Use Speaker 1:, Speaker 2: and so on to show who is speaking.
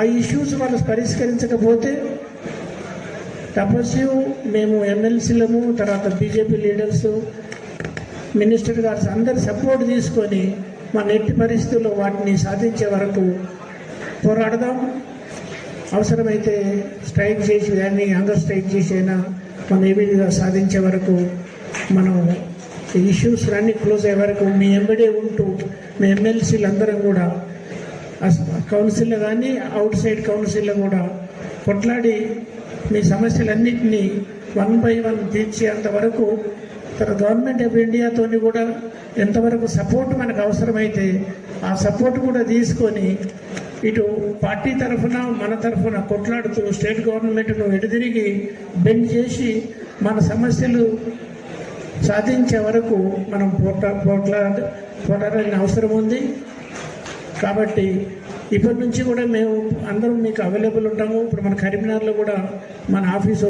Speaker 1: ఆ ఇష్యూస్ వాళ్ళు పరిష్కరించకపోతే తపస్సు మేము ఎమ్మెల్సీలము తర్వాత బీజేపీ లీడర్స్ మినిస్టర్ గారు అందరు సపోర్ట్ తీసుకొని మన ఎట్టి పరిస్థితుల్లో వాటిని సాధించే వరకు పోరాడదాం. అవసరమైతే స్ట్రైక్ చేసి కానీ అంగర్ స్ట్రైక్ చేసి అయినా మనం ఏ విధంగా సాధించే వరకు మనం ఇష్యూస్ అన్నీ క్లోజ్ అయ్యే వరకు మీ ఎంబడే ఉంటూ మీ ఎమ్మెల్సీలు అందరం కూడా కౌన్సిల్ కానీ అవుట్ సైడ్ కౌన్సిల్ కూడా కొట్లాడి మీ సమస్యలన్నింటినీ వన్ బై వన్ తీర్చేంత వరకు తన గవర్నమెంట్ ఆఫ్ ఇండియాతోని కూడా ఎంతవరకు సపోర్ట్ మనకు అవసరమైతే ఆ సపోర్ట్ కూడా తీసుకొని ఇటు పార్టీ తరఫున మన తరఫున కొట్లాడుతూ స్టేట్ గవర్నమెంట్ను ఎడుదిరిగి బెండ్ చేసి మన సమస్యలు సాధించే వరకు మనం పోట్లా పోట్లాడ పోటాడాల్సిన అవసరం ఉంది. కాబట్టి ఇప్పటి నుంచి కూడా మేము అందరం మీకు అవైలబుల్ ఉంటాము. ఇప్పుడు మన కరీంనగర్లో కూడా మన ఆఫీస్